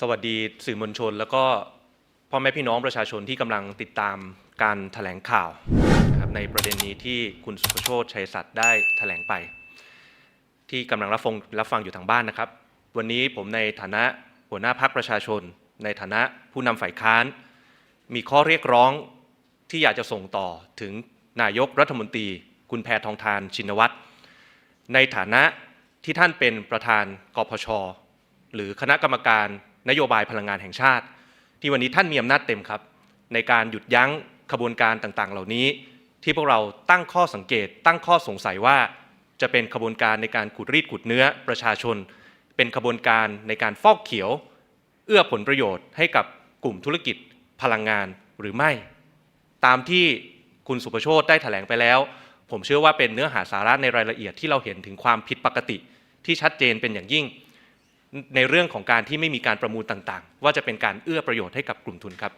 สวัสดีสื่อมวลชน แล้วก็พ่อแม่พี่น้องประชาชนที่กำลังติดตามการแถลงข่าวนะครับในประเด็นนี้ที่คุณสุภโชตชัยสัตย์ได้แถลงไป ที่กำลังรับฟังรับฟังอยู่ทางบ้านนะครับ วันนี้ผมในฐานะหัวหน้าพักประชาชน ในฐานะผู้นำฝ่ายค้าน มีข้อเรียกร้องที่อยากจะส่งต่อถึงนายกรัฐมนตรี คุณแพทองทานชินวัตรในฐานะที่ท่านเป็นประธานกพชหรือคณะกรรมการ นโยบายพลังงานแห่งชาติ ที่วันนี้ท่านมีอำนาจเต็มครับ ในการหยุดยั้งขบวนการต่างๆ เหล่านี้ ที่พวกเราตั้งข้อสังเกต ตั้งข้อสงสัยว่า จะเป็นขบวนการในการขูดรีดขุดเนื้อประชาชน เป็นขบวนการในการฟอกเขียว เอื้อผลประโยชน์ให้กับกลุ่มธุรกิจพลังงานหรือไม่ ตามที่คุณสุประโชตได้แถลงไปแล้ว ผมเชื่อว่าเป็นเนื้อหาสาระในรายละเอียดที่เราเห็นถึงความผิดปกติที่ชัดเจนเป็นอย่างยิ่ง ในเรื่องของการที่ไม่มีการประมูลต่างๆ ว่าจะเป็นการเอื้อประโยชน์ให้กับกลุ่มทุนครับ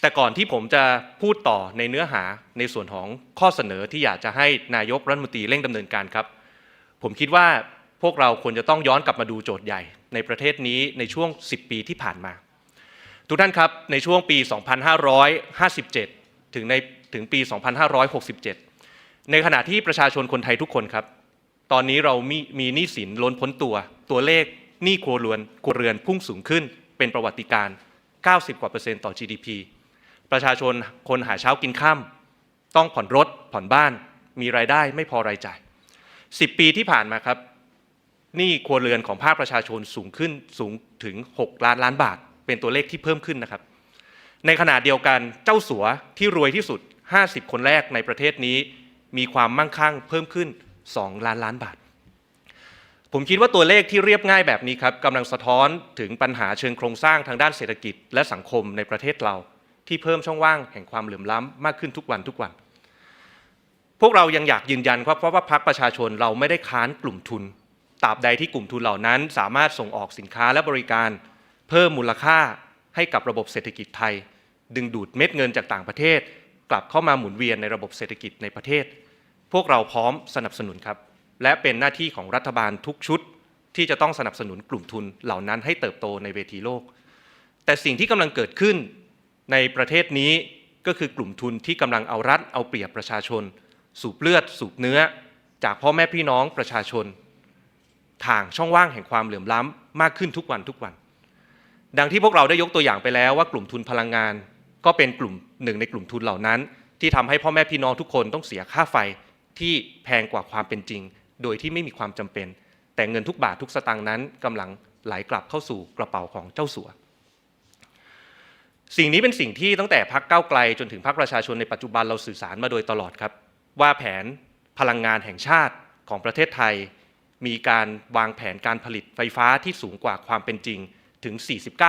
แต่ก่อนที่ผมจะพูดต่อในเนื้อหาในส่วนของข้อเสนอที่อยากจะให้นายกรัฐมนตรีเร่งดำเนินการครับ ผมคิดว่าพวกเราควรจะต้องย้อนกลับมาดูโจทย์ใหญ่ ในประเทศนี้ในช่วง 10 ปีที่ผ่านมา ทุกท่านครับในช่วงปี 2557 ถึงในถึงปี 2567 ในขณะที่ประชาชนคนไทยทุกคนครับ ตอนนี้เรามีมีหนี้สินล้นพ้นตัวตัวเลข หนี้ครัวเรือนครัวเรือนพุ่งสูงขึ้นเป็นประวัติการ 90 กว่าเปอร์เซ็นต์ต่อ GDP ประชาชนคนหาเช้ากินข้ามต้องผ่อนรถผ่อนบ้าน มีรายได้ไม่พอรายจ่าย 10 ปีที่ผ่านมาครับหนี้ครัวเรือนของภาคประชาชนสูงขึ้นสูงถึง 6 ล้านล้านบาท เป็นตัวเลขที่เพิ่มขึ้นนะครับ ในขณะเดียวกันเจ้าสัวที่รวยที่สุด 50 คนแรกในประเทศนี้ มีความมั่งคั่งเพิ่มขึ้น 2 ล้านล้านบาท ผมคิดว่าตัวเลขที่เรียบง่ายแบบนี้ครับกำลังสะท้อนถึงปัญหาเชิงโครงสร้างทางด้านเศรษฐกิจและสังคมในประเทศเรา ที่เพิ่มช่องว่างแห่งความเหลื่อมล้ำมากขึ้นทุกวันทุกวัน พวกเรายังอยากยืนยันครับเพราะว่าพรรคประชาชนเราไม่ได้ค้านกลุ่มทุนตราบใดที่กลุ่มทุนเหล่านั้น สามารถส่งออกสินค้าและบริการ เพิ่มมูลค่าให้กับระบบเศรษฐกิจไทย ดึงดูดเม็ดเงินจากต่างประเทศ กลับเข้ามาหมุนเวียนในระบบเศรษฐกิจในประเทศ พวกเราพร้อมสนับสนุนครับ และเป็นหน้าที่ของรัฐบาลทุกชุด ที่จะต้องสนับสนุนกลุ่มทุนเหล่านั้นให้เติบโตในเวทีโลก แต่สิ่งที่กำลังเกิดขึ้นในประเทศนี้ก็คือกลุ่มทุนที่กำลังเอารัดเอาเปรียบประชาชน สูบเลือด สูบเนื้อ จากพ่อแม่พี่น้องประชาชน ทางช่องว่างแห่งความเหลื่อมล้ำมากขึ้นทุกวันทุกวัน ดังที่พวกเราได้ยกตัวอย่างไปแล้วว่ากลุ่มทุนพลังงาน ก็เป็นกลุ่มหนึ่งในกลุ่มทุนเหล่านั้น ที่ทำให้พ่อแม่พี่น้องทุกคนต้องเสียค่าไฟที่แพงกว่าความเป็นจริง โดยที่ไม่มีความจำเป็น แต่เงินทุกบาททุกสตางค์นั้นกำลังไหลกลับเข้าสู่กระเป๋าของเจ้าสัว สิ่งนี้เป็นสิ่งที่ตั้งแต่พักเก้าไกลจนถึงพักประชาชนในปัจจุบันเราสื่อสารมาโดยตลอดครับ ว่าแผนพลังงานแห่งชาติของประเทศไทย มีการวางแผนการผลิตไฟฟ้าที่สูงกว่าความเป็นจริงถึง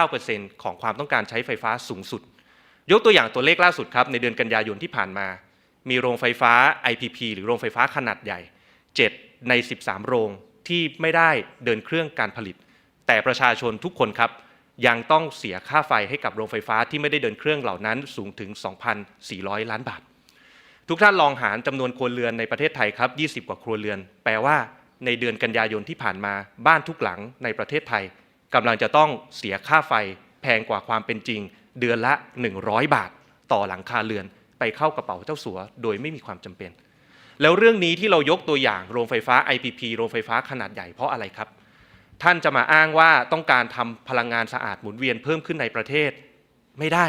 49%ของความต้องการใช้ไฟฟ้าสูงสุด ยกตัวอย่างตัวเลขล่าสุดครับ ในเดือนกันยายนที่ผ่านมา มีโรงไฟฟ้า IPP หรือโรงไฟฟ้าขนาดใหญ่ 7 ใน 13 โรงที่ไม่ได้เดินเครื่องการผลิต แต่ประชาชนทุกคนครับ ยังต้องเสียค่าไฟให้กับโรงไฟฟ้าที่ไม่ได้เดินเครื่องเหล่านั้นสูงถึง 2,400 ล้านบาท ทุกท่านลองหารจำนวนครัวเรือนในประเทศไทยครับ 20 กว่าครัวเรือน แปลว่าในเดือนกันยายนที่ผ่านมาบ้านทุกหลังในประเทศไทยกำลังจะต้องเสียค่าไฟแพงกว่าความเป็นจริง เดือนละ 100 บาท ต่อหลังคาเรือน ไปเข้ากระเป๋าเจ้าสัว โดยไม่มีความจำเป็น แล้วเรื่องนี้ที่เรายกตัวอย่างโรงไฟฟ้า IPP โรงไฟฟ้าขนาดใหญ่เพราะอะไรครับ ท่านจะมาอ้างว่าต้องการทำพลังงานสะอาดหมุนเวียนเพิ่มขึ้นในประเทศ ไม่ได้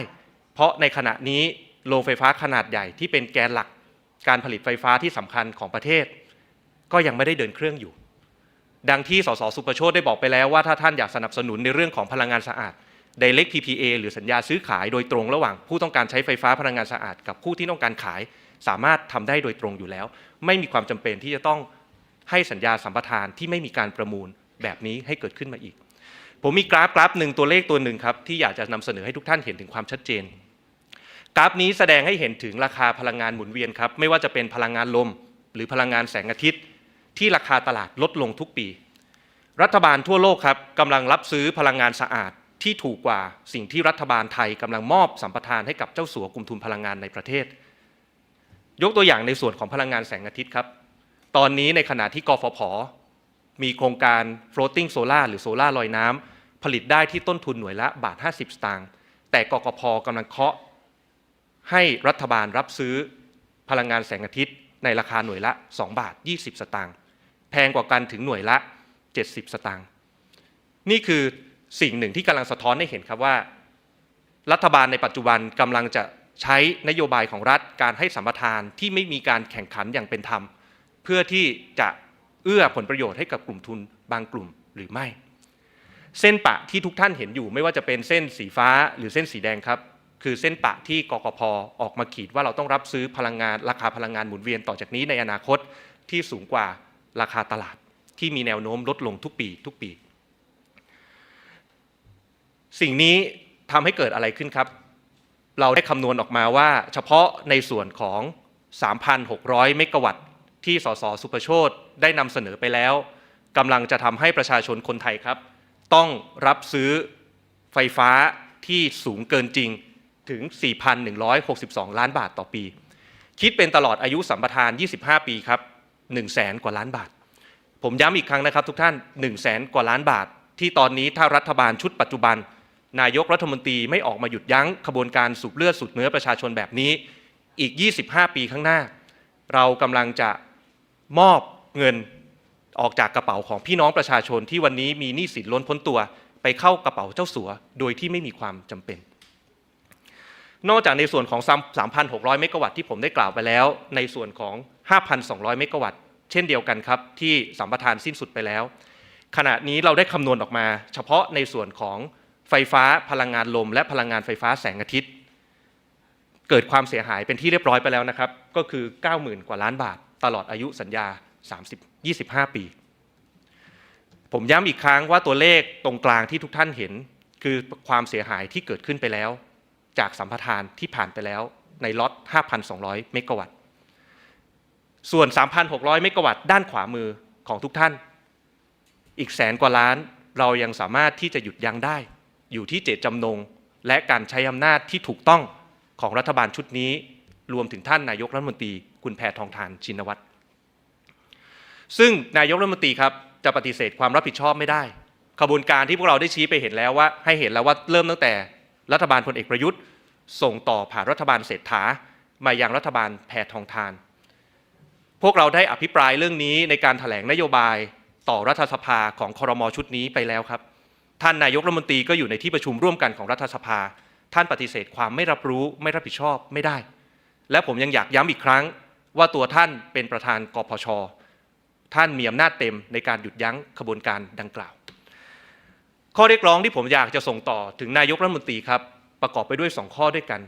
เพราะในขณะนี้โรงไฟฟ้าขนาดใหญ่ที่เป็นแกนหลักการผลิตไฟฟ้าที่สำคัญของประเทศ ก็ยังไม่ได้เดินเครื่องอยู่ ดังที่สสสุประโชตได้บอกไปแล้วว่าถ้าท่านอยากสนับสนุนในเรื่องของพลังงานสะอาด Direct PPA หรือสัญญาซื้อขายโดยตรงระหว่างผู้ต้องการใช้ไฟฟ้าพลังงานสะอาดกับผู้ที่ต้องการขาย สามารถทำได้โดยตรงอยู่แล้ว ไม่มีความจำเป็นที่จะต้องให้สัญญาสัมปทานที่ไม่มีการประมูลแบบนี้ให้เกิดขึ้นมาอีก ผมมีกราฟกราฟหนึ่งตัวเลขตัวหนึ่งครับที่อยากจะนำเสนอให้ทุกท่านเห็นถึงความชัดเจน กราฟนี้แสดงให้เห็นถึงราคาพลังงานหมุนเวียนครับไม่ว่าจะเป็นพลังงานลม หรือพลังงานแสงอาทิตย์ ที่ราคาตลาดลดลงทุกปี รัฐบาลทั่วโลกครับกำลังรับซื้อพลังงานสะอาดที่ถูกกว่าสิ่งที่รัฐบาลไทยกำลังมอบสัมปทานให้กับเจ้าสัวกลุ่มทุนพลังงานในประเทศ ยกตัวอย่างในส่วนของพลังงานแสงอาทิตย์ครับ ตอนนี้ในขณะที่กฟผ มีโครงการ floating solar หรือโซลาร์ลอยน้ำผผลิตได้ที่ต้นทุนหน่วยละบาท 50 สตางค์แต่กกพกำลังเคาะ ให้รัฐบาลรับซื้อพลังงานแสงอาทิตย์ ในราคาหน่วยละ 2 บาท 20 สตางค์แพงกว่ากันถึงหน่วยละ 70 สตางค์นี่คือสิ่งหนึ่งที่กำลังสะท้อนให้เห็นครับว่า รัฐบาลในปัจจุบันกำลังจะ ใช้นโยบายของรัฐการให้สัมปทานที่ไม่มีการแข่งขันอย่างเป็นธรรม เพื่อที่จะเอื้อผลประโยชน์ให้กับกลุ่มทุนบางกลุ่มหรือไม่ เส้นปะที่ทุกท่านเห็นอยู่ไม่ว่าจะเป็นเส้นสีฟ้าหรือเส้นสีแดงครับ คือเส้นปะที่กกพออกมาขีดว่าเราต้องรับซื้อพลังงานราคาพลังงานหมุนเวียนต่อจากนี้ในอนาคตที่สูงกว่าราคาตลาด ที่มีแนวโน้มลดลงทุกปี ทุกปี สิ่งนี้ทำให้เกิดอะไรขึ้นครับ เราได้คำนวณออกมาว่า เฉพาะในส่วนของ 3,600 เมกะวัตต์ที่สสสุประโชตได้นำเสนอไปแล้วกำลังจะทำให้ประชาชนคนไทยครับ ต้องรับซื้อไฟฟ้าที่สูงเกินจริงถึง 4,162 ล้านบาทต่อปี คิดเป็นตลอดอายุสัมปทาน 25 ปีครับ1 0 0แสนกว่าล้านบาท ผมย้ำอีกครั้งนะครับทุกท่าน1 0 0แสนกว่าล้านบาท ที่ตอนนี้ถ้ารัฐบาลชุดปัจจุบัน นายกรัฐมนตรีไม่ออกมาหยุดยั้งขบวนการสูบเลือดสูบเนื้อประชาชนแบบนี้ อีก 25 ปีข้างหน้า เรากำลังจะมอบเงินออกจากกระเป๋าของพี่น้องประชาชนที่วันนี้มีหนี้สินล้นพ้นตัว ไปเข้ากระเป๋าเจ้าสัว โดยที่ไม่มีความจำเป็น นอกจากในส่วนของ 3,600 เมกะวัตต์ที่ผมได้กล่าวไปแล้ว ในส่วนของ 5,200 เมกะวัตต์เช่นเดียวกันครับ ที่สัมปทานสิ้นสุดไปแล้ว ขณะนี้เราได้คำนวณออกมา เฉพาะในส่วนของ ไฟฟ้าพลังงานลม และพลังงานไฟฟ้าแสงอาทิตย์ เกิดความเสียหายเป็นที่เรียบร้อยไปแล้วนะครับ ก็คือ 90,000 กว่าล้านบาท ตลอดอายุสัญญา 30 25 ปี ผมย้ำอีกครั้งว่าตัวเลขตรงกลางที่ทุกท่านเห็น คือความเสียหายที่เกิดขึ้นไปแล้ว จากสัมปทานที่ผ่านไปแล้วในล็อต 5,200 เมกะวัตต์ ส่วน 3,600 เมกะวัตต์ด้านขวามือของทุกท่าน อีกแสนกว่าล้านเรายังสามารถที่จะหยุดยั้งได้ อยู่ที่เจตจำนง และการใช้อำนาจที่ถูกต้องของรัฐบาลชุดนี้ รวมถึงท่านนายกรัฐมนตรี คุณแพทองทานชินวัตรซึ่งนายกรัฐมนตรีครับจะปฏิเสธความรับผิดชอบไม่ได้ขบวนการที่พวกเราได้ชี้ไปเห็นแล้วว่า ให้เห็นแล้วว่าเริ่มตั้งแต่รัฐบาลพลเอกประยุทธ์ ส่งต่อผ่านรัฐบาลเศรษฐามายังรัฐบาลแพทองทาน พวกเราได้อภิปรายเรื่องนี้ในการถแถลงนโยบายต่อรัฐสภาของคอรมอชุดนี้ไปแล้วครับ ท่านนายกรัฐมนตรีก็อยู่ในที่ประชุมร่วมกันของรัฐสภา ท่านปฏิเสธความไม่รับรู้ไม่รับผิดชอบไม่ได้ และผมยังอยากย้ำอีกครั้งว่าตัวท่านเป็นประธานกพช ท่านมีอำนาจเต็มในการหยุดยั้งขบวนการดังกล่าว ข้อเรียกร้องที่ผมอยากจะส่งต่อถึงนายกรัฐมนตรีครับ ประกอบไปด้วย 2 ข้อด้วยกัน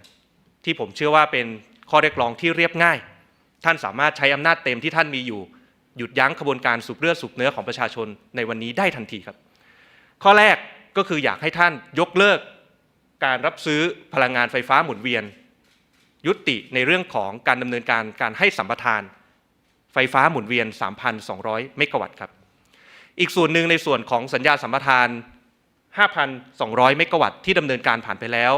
ที่ผมเชื่อว่าเป็นข้อเรียกร้องที่เรียบง่าย ท่านสามารถใช้อำนาจเต็มที่ท่านมีอยู่ หยุดยั้งขบวนการสูบเลือดสูบเนื้อของประชาชนในวันนี้ได้ทันทีครับ ข้อแรกก็คืออยากให้ท่านยกเลิก การรับซื้อพลังงานไฟฟ้าหมุนเวียน ยุติในเรื่องของการดำเนินการการให้สัมปทานไฟฟ้าหมุนเวียน 3,200 เมกะวัตต์ครับ อีกส่วนหนึ่งในส่วนของสัญญาสัมปทาน 5,200 เมกะวัตต์ที่ดำเนินการผ่านไปแล้ว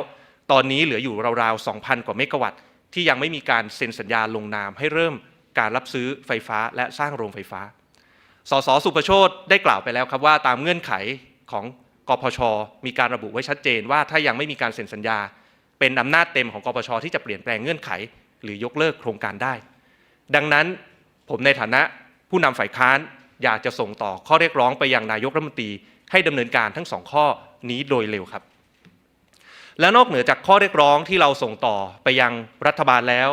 ตอนนี้เหลืออยู่ราวๆ 2,000 กว่าเมกะวัตต์ที่ยังไม่มีการเซ็นสัญญาลงนามให้เริ่มการรับซื้อไฟฟ้าและสร้างโรงไฟฟ้า สสสุประโชตได้กล่าวไปแล้วครับว่าตามเงื่อนไข ของกพช มีการระบุไว้ชัดเจนว่าถ้ายังไม่มีการเซ็นสัญญา เป็นอำนาจเต็มของกพช ที่จะเปลี่ยนแปลงเงื่อนไข หรือยกเลิกโครงการได้ ดังนั้นผมในฐานะผู้นำฝ่ายค้านอยากจะส่งต่อข้อเรียกร้องไปยังนายกรัฐมนตรีให้ดำเนินการทั้งสองข้อนี้โดยเร็วครับ และนอกเหนือจากข้อเรียกร้องที่เราส่งต่อไปยังรัฐบาลแล้ว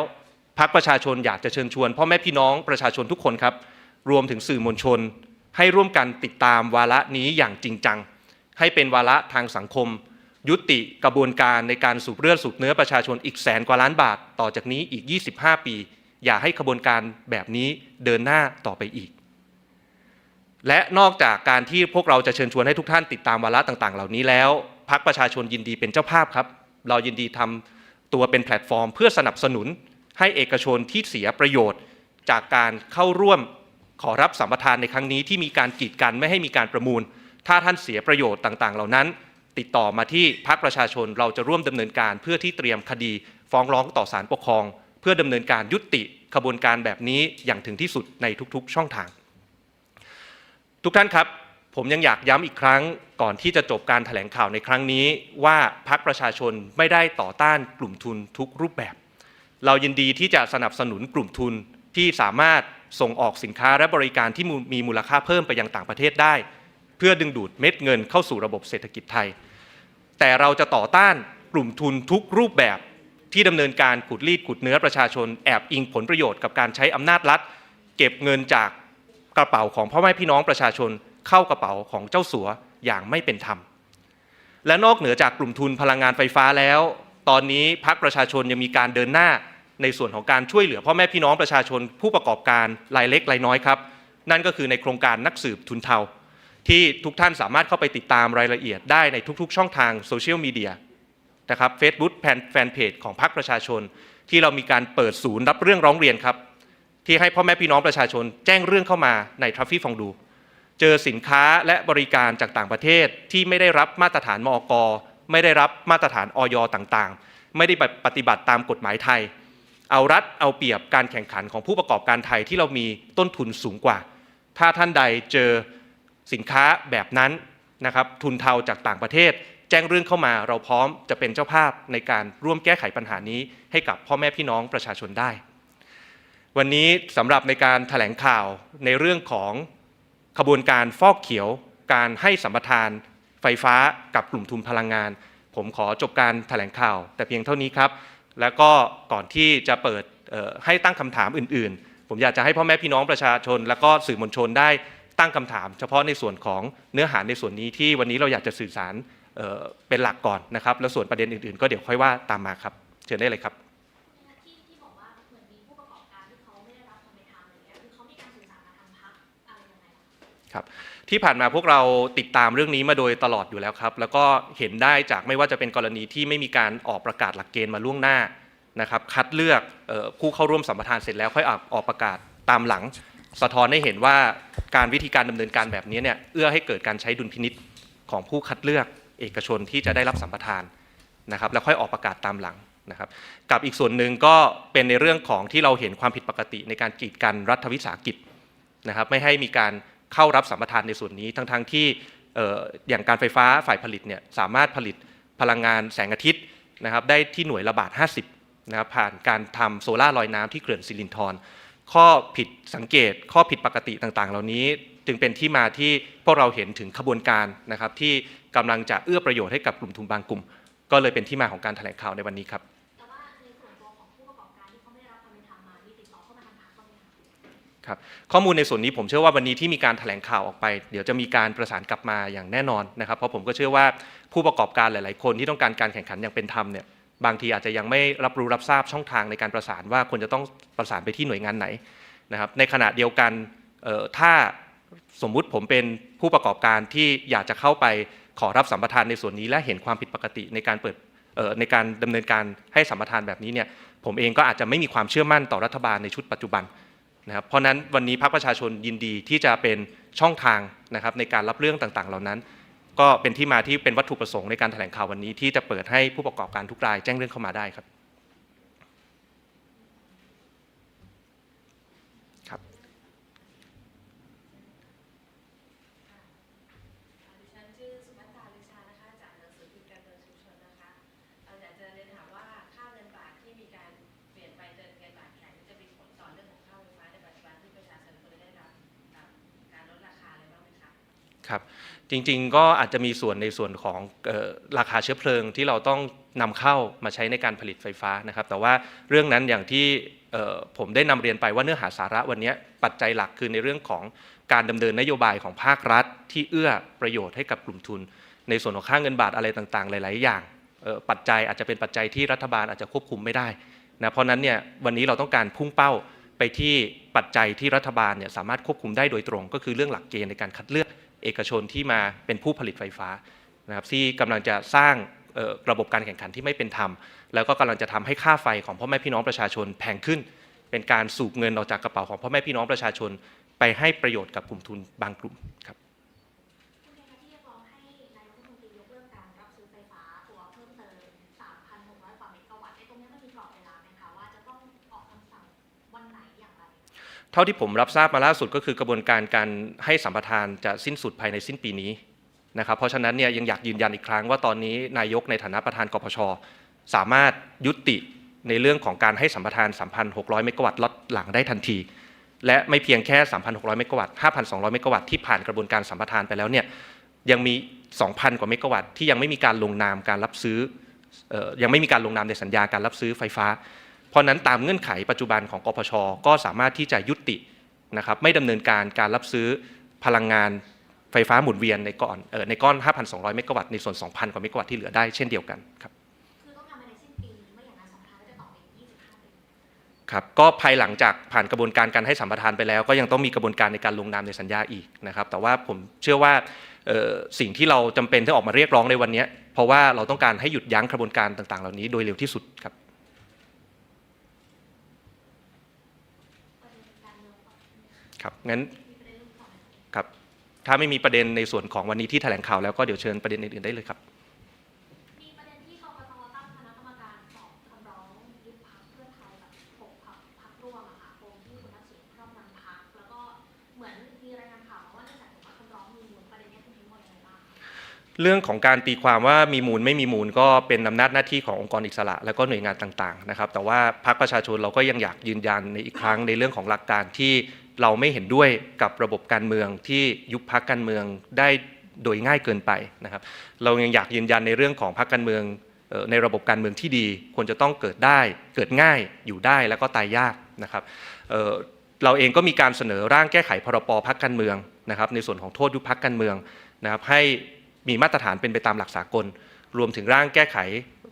พรรคประชาชนอยากจะเชิญชวนพ่อแม่พี่น้องประชาชนทุกคนครับ รวมถึงสื่อมวลชน ให้ร่วมกันติดตามวาระนี้อย่างจริงจัง ให้เป็นวาระทางสังคม ยุติกระบวนการในการสูบเลือดสูบเนื้อประชาชนอีกแสนกว่าล้านบาท ต่อจากนี้อีก 25 ปี อย่าให้ขบวนการแบบนี้เดินหน้าต่อไปอีก และนอกจากการที่พวกเราจะเชิญชวนให้ทุกท่านติดตามวาระต่าง ๆ เหล่านี้แล้วพรรคประชาชนยินดีเป็นเจ้าภาพครับ เรายินดีทำตัวเป็นแพลตฟอร์ม เพื่อสนับสนุนให้เอกชนที่เสียประโยชน์ จากการเข้าร่วม ขอรับสัมปทานในครั้งนี้ที่มีการกีดกันไม่ให้มีการประมูล ถ้าท่านเสียประโยชน์ต่างๆ เหล่านั้น ติดต่อมาที่พรรคประชาชนเราจะร่วมดำเนินการเพื่อที่เตรียมคดี ฟ้องร้องต่อศาลปกครอง เพื่อดำเนินการยุติขบวนการแบบนี้อย่างถึงที่สุดในทุกๆ ช่องทาง ทุกท่านครับ ผมยังอยากย้ำอีกครั้งก่อนที่จะจบการแถลงข่าวในครั้งนี้ ว่าพรรคประชาชนไม่ได้ต่อต้านกลุ่มทุนทุกรูปแบบ เรายินดีที่จะสนับสนุนกลุ่มทุนที่สามารถ ส่งออกสินค้าและบริการที่มีมูลค่าเพิ่มไปยังต่างประเทศได้ เพื่อดึงดูดเม็ดเงินเข้าสู่ระบบเศรษฐกิจไทย แต่เราจะต่อต้านกลุ่มทุนทุกรูปแบบที่ดำเนินการขุดรีดขุดเนื้อประชาชนแอบอิงผลประโยชน์กับการใช้อำนาจรัฐ เก็บเงินจากกระเป๋าของพ่อแม่พี่น้องประชาชนเข้ากระเป๋าของเจ้าสัวอย่างไม่เป็นธรรม และนอกเหนือจากกลุ่มทุนพลังงานไฟฟ้าแล้ว ตอนนี้พรรคประชาชนยังมีการเดินหน้า ในส่วนของการช่วยเหลือพ่อแม่พี่น้องประชาชนผู้ประกอบการรายเล็กรายน้อยครับ นั่นก็คือในโครงการนักสืบทุนเทา ที่ทุกท่านสามารถเข้าไปติดตามรายละเอียดได้ในทุกๆ ช่องทางโซเชียลมีเดียนะครับเฟซบุ๊กแฟนเพจของพรรคประชาชน ที่เรามีการเปิดศูนย์รับเรื่องร้องเรียนครับ ที่ให้พ่อแม่พี่น้องประชาชนแจ้งเรื่องเข้ามาในทรัฟฟี่ฟองดู เจอสินค้าและบริการจากต่างประเทศที่ไม่ได้รับมาตรฐานมอกไม่ได้รับมาตรฐานออยต่างๆ ไม่ได้ปฏิบัติตามกฎหมายไทย เอารัดเอาเปรียบการแข่งขันของผู้ประกอบการไทยที่เรามีต้นทุนสูงกว่า ถ้าท่านใดเจอสินค้าแบบนั้นนะครับทุนเทาจากต่างประเทศ แจ้งเรื่องเข้ามาเราพร้อมจะเป็นเจ้าภาพในการร่วมแก้ไขปัญหานี้ให้กับพ่อแม่พี่น้องประชาชนได้ วันนี้สำหรับในการแถลงข่าวในเรื่องของขบวนการฟอกเขียว การให้สัมปทาน ไฟฟ้ากับกลุ่มทุนพลังงาน ผมขอจบการแถลงข่าว แต่เพียงเท่านี้ครับ แล้วก็ก่อนที่จะเปิดให้ตั้งคำถามอื่น ๆ ผมอยากจะให้พ่อแม่พี่น้องประชาชน และก็สื่อมวลชนได้ตั้งคำถาม เฉพาะในส่วนของเนื้อหาในส่วนนี้ที่วันนี้เราอยากจะสื่อสารเป็นหลักก่อนนะครับ แล้วส่วนประเด็นอื่น ๆ ก็เดี๋ยวค่อยว่าตามมาครับ เชิญได้เลยครับ ครับที่ผ่านมาพวกเราติดตามเรื่องนี้มาโดยตลอดอยู่แล้วครับ แล้วก็เห็นได้จากไม่ว่าจะเป็นกรณีที่ไม่มีการออกประกาศหลักเกณฑ์มาล่วงหน้านะครับ คัดเลือกผู้เข้าร่วมสัมปทานเสร็จแล้วค่อยออกออกประกาศตามหลัง สะท้อนให้เห็นว่าการวิธีการดำเนินการแบบนี้เนี่ยเอื้อให้เกิดการใช้ดุลพินิษของผู้คัดเลือกเอกชนที่จะได้รับสัมปทานนะครับ แล้วค่อยออกประกาศตามหลังนะครับกับอีกส่วนหนึ่งก็เป็นในเรื่องของที่เราเห็นความผิดปกติในการกีดกันรัฐวิสาหกิจนะครับ ไม่ให้มีการ เข้ารับสัมปทานในส่วนนี้ทั้งๆทที่อย่างการไฟฟ้าฝ่ายผลิตเนี่ยสามารถผลิตพลังงานแสงอาทิตย์นะครับได้ที่หน่วยละบาท 50นะครับผ่านการทำโซลาร์ลอยน้ำที่เขื่อนสิรินธรข้อผิดสังเกต ข้อผิดปกติต่างๆ เหล่านี้จึงเป็นที่มาที่พวกเราเห็นถึงขบวนการนะครับที่กำลังจะเอื้อประโยชน์ให้กับกลุ่มทุนบางกลุ่ม ก็เลยเป็นที่มาของการแถลงข่าวในวันนี้ครับ ครับข้อมูลในส่วนนี้ผมเชื่อว่าวันนี้ที่มีการแถลงข่าวออกไป เดี๋ยวจะมีการประสานกลับมาอย่างแน่นอนนะครับ เพราะผมก็เชื่อว่าผู้ประกอบการหลาย ๆ คนที่ต้องการการแข่งขันอย่างเป็นธรรมเนี่ยบางทีอาจจะยังไม่รับรู้รับทราบช่องทางในการประสานว่าควรจะต้องประสานไปที่หน่วยงานไหนนะครับในขณะเดียวกันถ้าสมมุติผมเป็นผู้ประกอบการที่อยากจะเข้าไปขอรับสัมปทานในส่วนนี้ และเห็นความผิดปกติในการเปิดในการดำเนินการให้สัมปทานแบบนี้เนี่ยผมเองก็อาจจะไม่มีความเชื่อมั่นต่อรัฐบาลในชุดปัจจุบัน นะครับเพราะนั้นวันนี้พรรคประชาชนยินดีที่จะเป็นช่องทางนะครับในการรับเรื่องต่างๆ เหล่านั้น ก็เป็นที่มาที่เป็นวัตถุประสงค์ในการแถลงข่าววันนี้ที่จะเปิดให้ผู้ประกอบการทุกรายแจ้งเรื่องเข้ามาได้ครับ ดิฉันชื่อสุภัตตาลิชานะคะจากหนังสือพิมพ์การเมืองชุมชนนะคะเราอยากจะเรียนถามว่าค่าเงินบาทที่มีการเปลี่ยนไปเป็นเงินบาทแข็งจะมีผลต่อเรื่องของค่าไฟฟ้าในปัจจุบันที่ประชาชนควรจะได้รับอ่าการลดราคาอะไรบ้างไหมคะ ครับ จริง ๆ ก็อาจจะมีส่วนในส่วนของออราคาเชื้อเพลิงที่เราต้องนำเข้ามาใช้ในการผลิตไฟฟ้านะครับ แต่ว่าเรื่องนั้นอย่างที่ผมได้นำเรียนไปว่าเนื้อหาสาระวันนี้ปัจจัยหลักคือในเรื่องของการดำเนินนโยบายของภาครัฐ ที่เอื้อประโยชน์ให้กับกลุ่มทุน ในส่วนของค่าเงินบาทอะไรต่างๆ หลาย ๆ อย่างปัจจัยอาจจะเป็นปัจจัยที่รัฐบาลอาจจะควบคุมไม่ได้นะเพราะนั้นเนี่ยวันนี้เราต้องการพุ่งเป้าไปที่ปัจจัยที่รัฐบาลเนี่ยสามารถควบคุมได้โดยตรง ก็คือเรื่องหลักเกณฑ์ในการคัดเลือก เอกชนที่มาเป็นผู้ผลิตไฟฟ้านะครับที่กำลังจะสร้างระบบการแข่งขันที่ไม่เป็นธรรม แล้วก็กำลังจะทำให้ค่าไฟของพ่อแม่พี่น้องประชาชนแพงขึ้น เป็นการสูบเงินออกจากกระเป๋าของพ่อแม่พี่น้องประชาชน ไปให้ประโยชน์กับกลุ่มทุนบางกลุ่มครับ ท่าท่าที่ผมรับทราบมาล่าสุดก็คือกระบวนการการให้สัมปทานจะสิ้นสุดภายในสิ้นปีนี้นะครับเพราะฉะนั้นเนี่ยยังอยากยืนยันอีกครั้งว่าตอนนี้นายกในฐานะประธานกพชสามารถยุติในเรื่องของการให้สัมปทาน 3,600 เมกะวัตต์ล็อตหลังได้ทันที และไม่เพียงแค่ 3,600 เมกะวัตต์ 5,200 เมกะวัตต์ที่ผ่านกระบวนการสัมปทานไปแล้วเนี่ยยังมี 2,000 กว่าเมกะวัตต์ที่ยังไม่มีการลงนามการรับซื้อออยังไม่มีการลงนามในสัญญาการรับซื้อไฟฟ้า เพราะฉะนั้นตามเงื่อนไขปัจจุบันของกพชก็สามารถที่จะยุตินะครับไม่ดำเนินการการรับซื้อพลังงานไฟฟ้าหมุนเวียนในก้อนเอ่อในก้อน 5,200 เมกะวัตต์ในส่วน 2,000 กว่าเมกะวัตต์ที่เหลือได้เช่นเดียวกันครับคือต้องทำภายในสิ้นปีไม่อย่างนั้นสัมปทานก็จะต่อไปอีก25ปีครับก็ภายหลังจากผ่านกระบวนการการให้สัมปทานไปแล้ว ก็ยังต้องมีกระบวนการในการลงนามในสัญญาอีกนะครับ แต่ว่าผมเชื่อว่าเอ่อสิ่งที่เราจำเป็นที่ออกมาเรียกร้องในวันนี้ เพราะว่าเราต้องการให้หยุดยั้งกระบวนการต่างๆ เหล่านี้โดยเร็วที่สุดครับ ประเด็นการเมืองก่อน ครับงั้นมีประเด็นเรื่องก่อนไหมครับถ้าไม่มีประเด็นในส่วนของวันนี้ที่แถลงข่าวแล้วก็เดี๋ยวเชิญประเด็นอื่นๆได้เลยครับมีประเด็นที่กกตตั้งคณะกรรมการสอบคำร้องยุบพักเพื่อไทยแบบหกพักพักร่วมอะค่ะปมที่คุณทักษิณครอบงำพักแล้วก็เหมือนมีรายงานข่าวมาว่าเนื่องจากถูกคำร้องมีมูลประเด็นนี้คุณพิมพ์ว่ายังไงบ้างเรื่องของการตีความว่ามีมูลไม่มีมูลก็เป็นอำนาจหน้าที่ขององค์กรอิสระ และก็หน่วยงานต่างๆนะครับแต่ว่าพรรคประชาชนเราก็ยังอยากยืนยันในอีกครั้งในเรื่องของหลักการที่ เราไม่เห็นด้วยกับระบบการเมืองที่ยุบพรรคการเมืองได้โดยง่ายเกินไปนะครับ เรายังอยากยืนยันในเรื่องของพรรคการเมืองในระบบการเมืองที่ดี ควรจะต้องเกิดได้ เกิดง่ายอยู่ได้แล้วก็ตายยากนะครับเราเองก็มีการเสนอร่างแก้ไขพรบพรรคการเมืองนะครับในส่วนของโทษยุบพรรคการเมืองนะครับให้มีมาตรฐานเป็นไปตามหลักสากล รวมถึงร่างแก้ไข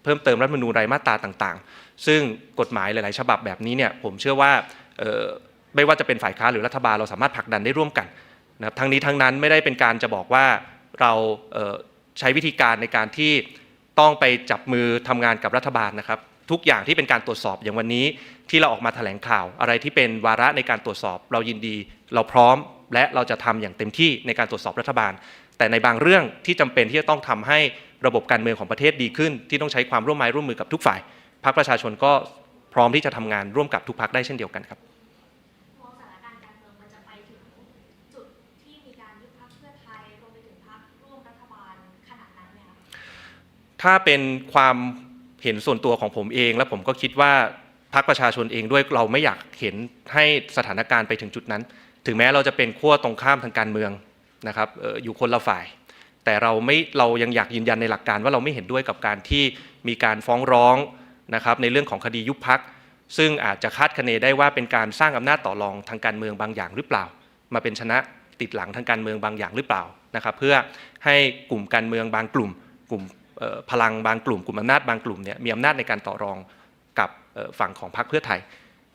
เพิ่มเติมรัฐมนูญรายมาตราต่างๆ ซึ่งกฎหมายหลาย ๆ ฉบับแบบนี้เนี่ยผมเชื่อว่า ไม่ว่าจะเป็นฝ่ายค้าหรือรัฐบาลเราสามารถผลักดันได้ร่วมกันนะครับทั้งนี้ทั้งนั้นไม่ได้เป็นการจะบอกว่าเราเใช้วิธีการในการที่ต้องไปจับมือทำงานกับรัฐบาลนะครับ ทุกอย่างที่เป็นการตรวจสอบอย่างวันนี้ที่เราออกมาแถลงข่าว อะไรที่เป็นวาระในการตรวจสอบ เรายินดี เราพร้อม และเราจะทำอย่างเต็มที่ในการตรวจสอบรัฐบาล แต่ในบางเรื่องที่จำเป็นที่จะต้องทำให้ระบบการเมืองของประเทศดีขึ้น ที่ต้องใช้ความร่วมไม้ร่วมมือกับทุกฝ่ายพรรคประชาชนก็พร้อมที่จะทำงานร่วมกับทุกพรรคได้เช่นเดียวกันครับ ถ้าเป็นความเห็นส่วนตัวของผมเอง และผมก็คิดว่าพรรคประชาชนเองด้วยเราไม่อยากเห็นให้สถานการณ์ไปถึงจุดนั้น ถึงแม้เราจะเป็นขั้วตรงข้ามทางการเมืองนะครับอยู่คนละฝ่าย แต่เราไม่เรายังอยากยืนยันในหลักการว่าเราไม่เห็นด้วยกับการที่มีการฟ้องร้องนะครับในเรื่องของคดียุบพักซึ่งอาจจะคาดคะเนได้ว่าเป็นการสร้างอำนาจต่อรองทางการเมืองบางอย่างหรือเปล่า มาเป็นชนะติดหลังทางการเมืองบางอย่างหรือเปล่านะครับ เพื่อให้กลุ่มการเมืองบางกลุ่ม กลุ่ม พลังบางกลุ่มกลุ่มอำนาจบางกลุ่มเนี่ยมีอำนาจในการต่อรองกับฝั่งของพรรคเพื่อไทย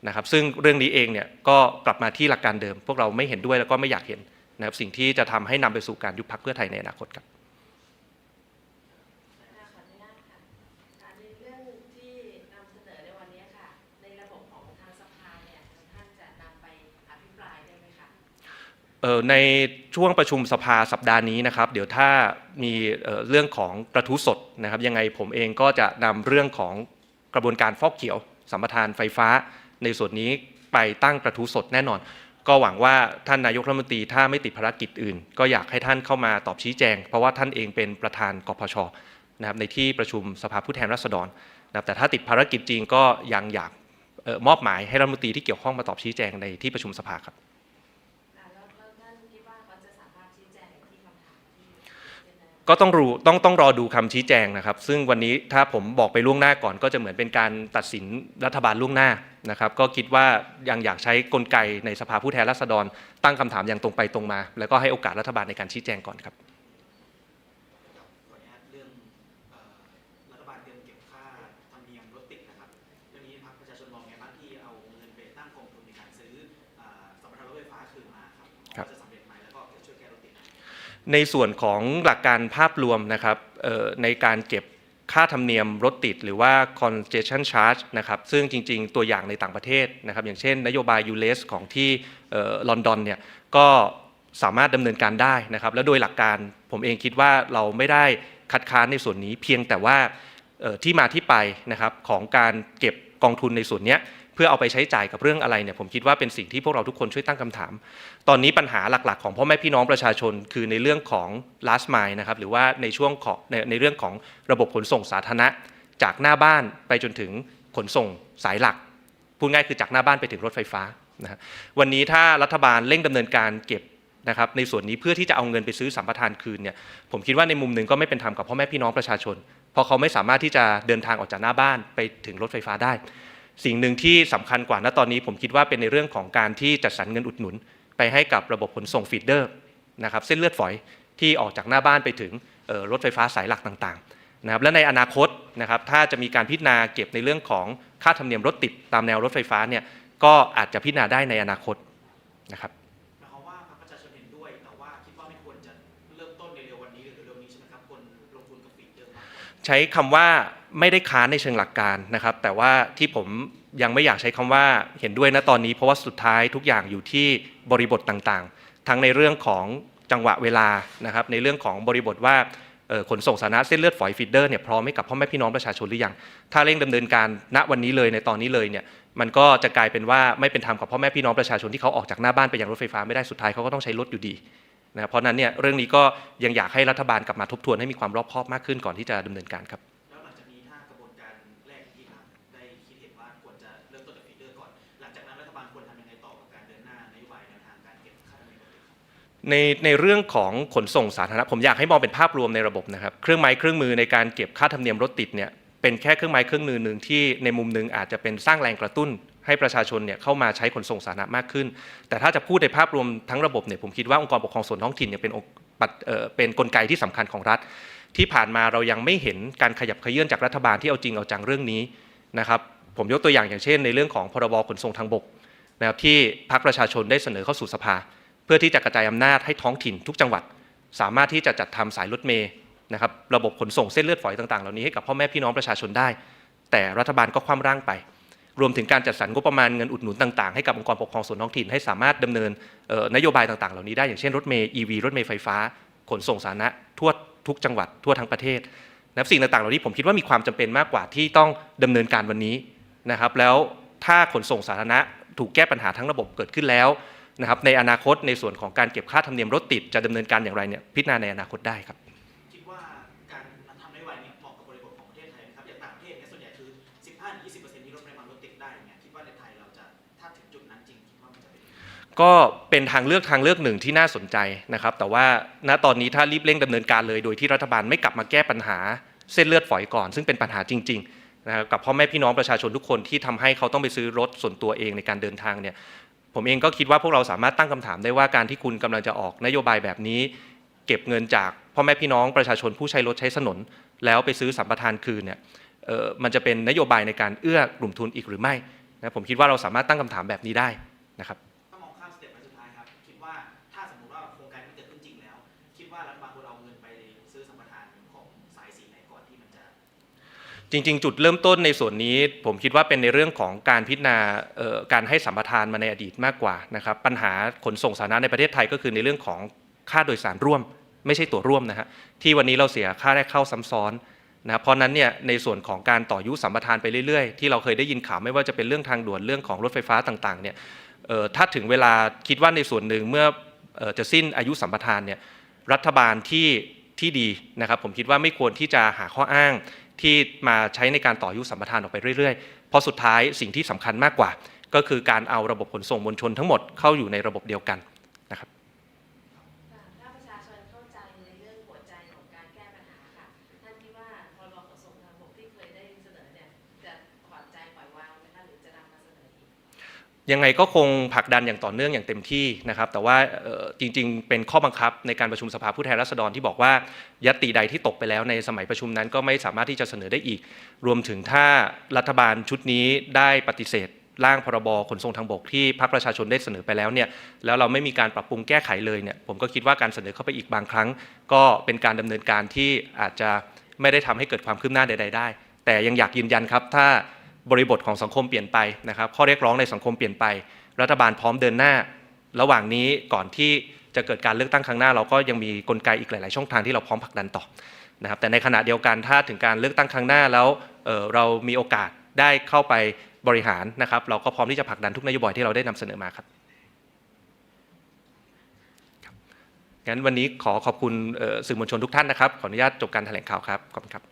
นะครับ ซึ่งเรื่องนี้เองเนี่ยก็กลับมาที่หลักการเดิม พวกเราไม่เห็นด้วยแล้วก็ไม่อยากเห็นนะครับสิ่งที่จะทำให้นำไปสู่การยุบพรรคเพื่อไทยในอนาคตครับ ค่ะขออนุญาตค่ะค่ะในเรื่องที่นำเสนอในวันนี้ค่ะ ในระบบของทางสภาเนี่ยทางท่านจะนำไปอภิปรายได้ไหมคะ เอ่อ ในช่วงประชุมสภาสัปดาห์นี้นะครับ เดี๋ยวถ้ามีเรื่องของกระทู้สดนะครับ ยังไงผมเองก็จะนำเรื่องของกระบวนการฟอกเขียวสัมปทานไฟฟ้า ในส่วนนี้ไปตั้งกระทู้สดแน่นอน ก็หวังว่าท่านนายกรัฐมนตรีถ้าไม่ติดภารกิจอื่น ก็อยากให้ท่านเข้ามาตอบชี้แจง เพราะว่าท่านเองเป็นประธานกพชนะครับในที่ประชุมสภาผู้แทนราษฎรนะครับแต่ถ้าติดภารกิจจริงก็ยังอยากออมอบหมายให้รัฐมนตรีที่เกี่ยวข้องมาตอบชี้แจงในที่ประชุมสภาครับ อ่าแล้วแล้วท่านคิด ว่าเขาจะสามารถชี้แจงที่คำถามที่ก็ต้องรู้ต้องต้องรอดูคำชี้แจงนะครับ ซึ่งวันนี้ถ้าผมบอกไปล่วงหน้าก่อน ก็จะเหมือนเป็นการตัดสินรัฐบาลล่วงหน้านะครับ ก็คิดว่ายังอยากใช้กลไกในสภาผู้แทนราษฎร ตั้งคำถามอย่างตรงไปตรงมา แล้วก็ให้โอกาสรัฐบาลในการชี้แจงก่อนครับ ในส่วนของหลักการภาพรวมนะครับในการเก็บค่าธรรมเนียมรถติดหรือว่า congestion charge นะครับซึ่งจริงๆ ตัวอย่างในต่างประเทศนะครับอย่างเช่นนโยบาย ULEZ ของที่ลอนดอนเนี่ยก็สามารถดำเนินการได้นะครับและโดยหลักการผมเองคิดว่าเราไม่ได้คัดค้านในส่วนนี้เพียงแต่ว่าที่มาที่ไปนะครับของการเก็บกองทุนในส่วนนี้ เพื่อเอาไปใช้จ่ายกับเรื่องอะไรเนี่ยผมคิดว่าเป็นสิ่งที่พวกเราทุกคนช่วยตั้งคำถาม ตอนนี้ปัญหาหลักๆ ของพ่อแม่พี่น้องประชาชน คือในเรื่องของ last mile นะครับหรือว่าในช่วงของในในเรื่องของระบบขนส่งสาธารณะ จากหน้าบ้านไปจนถึงขนส่งสายหลักพูดง่ายคือจากหน้าบ้านไปถึงรถไฟฟ้านะวันนี้ถ้ารัฐบาลเร่งดำเนินการเก็บนะครับในส่วนนี้เพื่อที่จะเอาเงินไปซื้อสัมปทานคืนเนี่ยผมคิดว่าในมุมหนึ่งก็ไม่เป็นธรรมกับพ่อแม่พี่น้องประชาชน เพราะเขาไม่สามารถที่จะเดินทางออกจากหน้าบ้านไปถึงรถไฟฟ้าได้ สิ่งหนึ่งที่สำคัญกว่าณตอนนี้ผมคิดว่าเป็นในเรื่องของการที่จัดสรรเงินอุดหนุน ไปให้กับระบบขนส่งฟีดเดอร์นะครับเส้นเลือดฝอยที่ออกจากหน้าบ้านไปถึงเอ่อรถไฟฟ้าสายหลักต่างๆนะครับและในอนาคตนะครับถ้าจะมีการพิจารณาเก็บในเรื่องของค่าธรรมเนียมรถติดตามแนวรถไฟฟ้าเนี่ยก็อาจจะพิจารณาได้ในอนาคตนะครับหมายความว่าพรรคประชาชนเห็นด้วยแต่ว่าคิดว่าไม่ควรจะเริ่มต้นในเร็ววันนี้หรือเร็วๆนี้ใช่ไหมครับคนลงทุนกับฟีดเยอะมากกว่าใช้คำว่า ไม่ได้ค้านในเชิงหลักการนะครับ แต่ว่าที่ผมยังไม่อยากใช้คำว่าเห็นด้วยนะตอนนี้ เพราะว่าสุดท้ายทุกอย่างอยู่ที่บริบทต่างๆ ทั้งในเรื่องของจังหวะเวลานะครับ ในเรื่องของบริบทว่าขนส่งสาธารณะเส้นเลือดฝอยฟีดเดอร์เนี่ยพร้อมให้กับพ่อแม่พี่น้องประชาชนหรือยัง ถ้าเร่งดำเนินการณวันนี้เลยในตอนนี้เลยเนี่ยมันก็จะกลายเป็นว่าไม่เป็นธรรมกับพ่อแม่พี่น้องประชาชนที่เขาออกจากหน้าบ้านไปยังรถไฟฟ้าไม่ได้สุดท้ายเขาก็ต้องใช้รถอยู่ดีนะครับเพราะนั้นเนี่ยเรื่องนี้ก็ยังอยากให้รัฐบาลกลับมาทบทวนให้มีความรอบคอบมากขึ้นก่อนที่จะดำเนินการครับ ในในเรื่องของขนส่งสาธารณะผมอยากให้มองเป็นภาพรวมในระบบนะครับ เครื่องไม้เครื่องมือในการเก็บค่าธรรมเนียมรถติดเนี่ยเป็นแค่เครื่องไม้เครื่องมือหนึ่งที่ในมุมหนึ่งอาจจะเป็นสร้างแรงกระตุ้น ให้ประชาชนเนี่ยเข้ามาใช้ขนส่งสาธารณะมากขึ้น แต่ถ้าจะพูดในภาพรวมทั้งระบบเนี่ยผมคิดว่าองค์กรปกครองส่วนท้องถิ่นเนี่ยเป็นองค์ปัดเป็นกลไกที่สำคัญของรัฐ ที่ผ่านมาเรายังไม่เห็นการขยับเขยื่อนจากรัฐบาลที่เอาจริงเอาจังเรื่องนี้นะครับผมยกตัวอย่างอย่างเช่น ในเรื่องของพรบขนส่งทางบกนะครับที่พรรคประชาชนได้เสนอเข้าสู่สภา เพื่อที่จะกระจายอำนาจให้ท้องถิ่นทุกจังหวัด สามารถที่จะจัดทำสายรถเมล์นะครับระบบขนส่งเส้นเลือดฝอยต่าง ๆ เหล่านี้ให้กับพ่อแม่พี่น้องประชาชนได้ แต่รัฐบาลก็คว่ำร่างไป รวมถึงการจัดสรรงบประมาณเงินอุดหนุนต่างๆ ให้กับองค์กรปกครองส่วนท้องถิ่นให้สามารถดำเนินนโยบายต่างๆ เหล่านี้ได้อย่างเช่นรถเมล์ EV รถเมล์ไฟฟ้า ขนส่งสาธารณะทั่วทุกจังหวัดทั่วทั้งประเทศนะสิ่งต่างๆ เหล่านี้ผมคิดว่ามีความจำเป็นมากกว่าที่ต้องดำเนินการวันนี้นะครับแล้วถ้าขนส่งสาธารณะถูกแก้ปัญหาทั้งระบบเกิดขึ้นแล้ว นะครับในอนาคตในส่วนของการเก็บค่าธรรมเนียมรถติดจะดำเนินการอย่างไรเนี่ยพิจารณาในอนาคตได้ครับคิดว่าการทำนโยบายนี้เหมาะกับบริบทของประเทศไทยไหมครับอย่างต่างประเทศเนี่ยส่วนใหญ่คือ 15-20%ที่ลดปริมาณรถติดได้อย่างเงี้ยคิดว่าในไทยเราจะถ้าถึงจุดนั้นจริงคิดว่ามันจะเป็นยังไงก็เป็นทางเลือกทางเลือกหนึ่งที่น่าสนใจนะครับ แต่ว่าณตอนนี้ถ้ารีบเร่งดำเนินการเลย โดยที่รัฐบาลไม่กลับมาแก้ปัญหาเส้นเลือดฝอยก่อน ซึ่งเป็นปัญหาจริงๆนะครับกับพ่อแม่พี่น้องประชาชนทุกคนที่ทำให้เขาต้องไปซื้อรถส่วนตัวเองในการเดินทางเนี่ย ผมเองก็คิดว่าพวกเราสามารถตั้งคำถามได้ว่าการที่คุณกำลังจะออกนโยบายแบบนี้ เก็บเงินจากพ่อแม่พี่น้องประชาชนผู้ใช้รถใช้ถนน แล้วไปซื้อสัมปทานคืนเนี่ยมันจะเป็นนโยบายในการเอื้อกลุ่มทุนอีกหรือไม่นะผมคิดว่าเราสามารถตั้งคำถามแบบนี้ได้นะครับ จริงๆ จุดเริ่มต้นในส่วนนี้ ผมคิดว่าเป็นในเรื่องของการพิจารณาการให้สัมปทานมาในอดีตมากกว่านะครับปัญหาขนส่งสาธารณะในประเทศไทยก็คือในเรื่องของค่าโดยสารร่วม ไม่ใช่ตั๋วร่วมนะฮะที่วันนี้เราเสียค่าแรกเข้าซ้ำซ้อนนะครับเพราะนั้นเนี่ยในส่วนของการต่อยุสัมปทานไปเรื่อยๆ ที่เราเคยได้ยินข่าวไม่ว่าจะเป็นเรื่องทางด่วนเรื่องของรถไฟฟ้าต่างๆเนี่ยถ้าถึงเวลาคิดว่าในส่วนหนึ่งเมื่ออจะสิ้นอายุสัมปทานเนี่ยรัฐบาลที่ที่ดีนะครับผมคิดว่าไม่ควรที่จะหาข้ออ้าง ที่มาใช้ในการต่ออายุสัมปทานออกไปเรื่อยๆ เพราะสุดท้ายสิ่งที่สำคัญมากกว่า ก็คือการเอาระบบขนส่งมวลชนทั้งหมดเข้าอยู่ในระบบเดียวกัน ยังไงก็คงผลักดันอย่างต่อเนื่องอย่างเต็มที่นะครับ แต่ว่าจริงๆ เป็นข้อบังคับในการประชุมสภาผู้แทนราษฎรที่บอกว่ายตติใดที่ตกไปแล้วในสมัยประชุมนั้นก็ไม่สามารถที่จะเสนอได้อีก รวมถึงถ้ารัฐบาลชุดนี้ได้ปฏิเสธร่างพรบขนส่งทางบกที่พรรคประชาชนได้เสนอไปแล้วเนี่ยแล้วเราไม่มีการปรับปรุงแก้ไขเลยเนี่ยผมก็คิดว่าการเสนอเข้าไปอีกบางครั้ง ก็เป็นการดำเนินการที่อาจจะไม่ได้ทำให้เกิดความคืบหน้าใด ๆ ได้ แต่ยังอยากยืนยันครับถ้า บริบทของสังคมเปลี่ยนไปนะครับ ข้อเรียกร้องในสังคมเปลี่ยนไป รัฐบาลพร้อมเดินหน้า ระหว่างนี้ก่อนที่จะเกิดการเลือกตั้งครั้งหน้า เราก็ยังมีกลไกอีกหลาย ๆ ช่องทางที่เราพร้อมผลักดันต่อนะครับ แต่ในขณะเดียวกันถ้าถึงการเลือกตั้งครั้งหน้าแล้วเเรามีโอกาสได้เข้าไปบริหารนะครับ เราก็พร้อมที่จะผลักดันทุกนโยบายที่เราได้นำเสนอมาครับงั้นวันนี้ขอขอบคุณสื่อมวลชนทุกท่านนะครับ ขออนุญาตจบการแถลงข่าวครับ ขอบคุณครับ